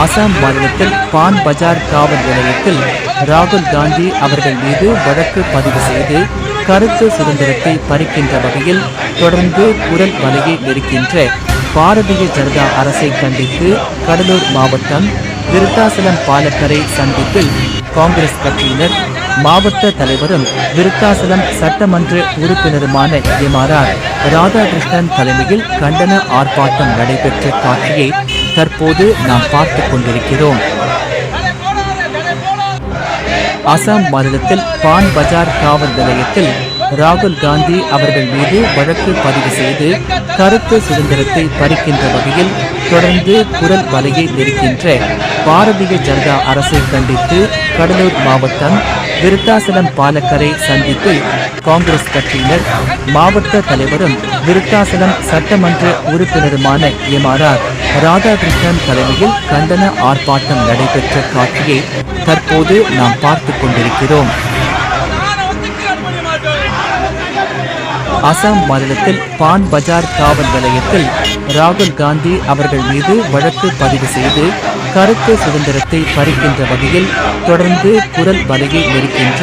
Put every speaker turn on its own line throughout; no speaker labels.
அசாம் மாநிலத்தில் பான் பஜார் காவல் நிலையத்தில் ராகுல் காந்தி அவர்கள் மீது வழக்கு பதிவு செய்து கருத்து சுதந்திரத்தை பறிக்கின்ற வகையில் தொடர்ந்து குரல் வலையை நெருக்கின்ற பாரதிய ஜனதா அரசை கண்டித்து கடலூர் மாவட்டம் விருத்தாசலம் பாலக்கரை சந்திப்பில் காங்கிரஸ் கட்சியினர் மாவட்ட தலைவரும் விருத்தாசலம் சட்டமன்ற உறுப்பினருமான எம்ஆர்ஆர் ராதாகிருஷ்ணன் தலைமையில் கண்டன ஆர்ப்பாட்டம் நடைபெற்ற காட்சியை தற்போது நாம் பார்த்துக் கொண்டிருக்கிறோம். அசாம் மாநிலத்தில் பான் பஜார் காவல் நிலையத்தில் ராகுல் காந்தி அவர்கள் மீது வழக்கு பதிவு செய்து கருத்து சுதந்திரத்தை பறிக்கின்ற வகையில் தொடர்ந்து குரல் வலையை நெருக்கின்ற பாரதிய ஜனதா அரசை கண்டித்து கடலூர் மாவட்டம் விருத்தாசலம் பாலக்கரை சந்திப்பில் காங்கிரஸ் கட்சியினர் மாவட்ட தலைவரும் விருத்தாசலம் சட்டமன்ற உறுப்பினருமான ஏமாறார். ராதாகிருஷ்ணன் தலைமையில் கண்டன ஆர்ப்பாட்டம் நடைபெற்ற காட்சியை தற்போது நாம் பார்த்துக் கொண்டிருக்கிறோம். அசாம் மாநிலத்தில் பான் பஜார் காவல் நிலையத்தில் ராகுல் காந்தி அவர்கள் மீது வழக்கு பதிவு செய்து கருத்து சுதந்திரத்தை பறிக்கின்ற வகையில் தொடர்ந்து குரல் வலையை நெருக்கின்ற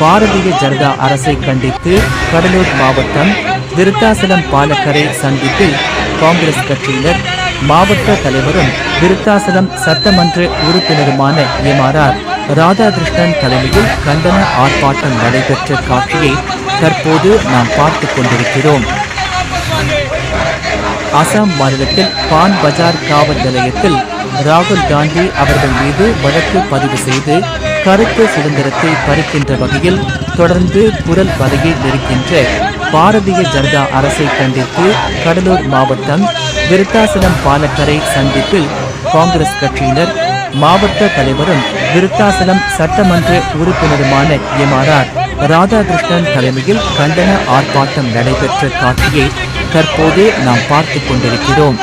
பாரதிய ஜனதா அரசை கண்டித்து கடலூர் மாவட்டம் விருத்தாசலம் பாலக்கரை சந்திப்பில் காங்கிரஸ் கட்சியினர் மாவட்ட தலைவரும் விருத்தாசலம் சட்டமன்ற உறுப்பினருமான எம்ஆர்ஆர் ராதாகிருஷ்ணன் தலைமையில் கண்டன ஆர்ப்பாட்டம் நடைபெற்ற காட்சியை தற்போது நாம் பார்த்து கொண்டிருக்கிறோம். அசாம் மாநிலத்தில் பான் பஜார் காவல் நிலையத்தில் ராகுல் காந்தி அவர்கள் மீது வழக்கு பதிவு செய்து கருத்து சுதந்திரத்தை பறிக்கின்ற வகையில் தொடர்ந்து குரல் வலையை நெருக்கின்ற பாரதிய ஜனதா அரசை கண்டித்து கடலூர் மாவட்டம் விருத்தாசலம் பாலக்கரை சந்திப்பில் காங்கிரஸ் கட்சியினர் மாவட்ட தலைவரும் விருத்தாசலம் சட்டமன்ற உறுப்பினருமான எம்ஆர்ஆர் ராதாகிருஷ்ணன் தலைமையில் கண்டன ஆர்ப்பாட்டம் நடைபெற்ற காட்சியை தற்போதே நாம் பார்த்து கொண்டிருக்கிறோம்.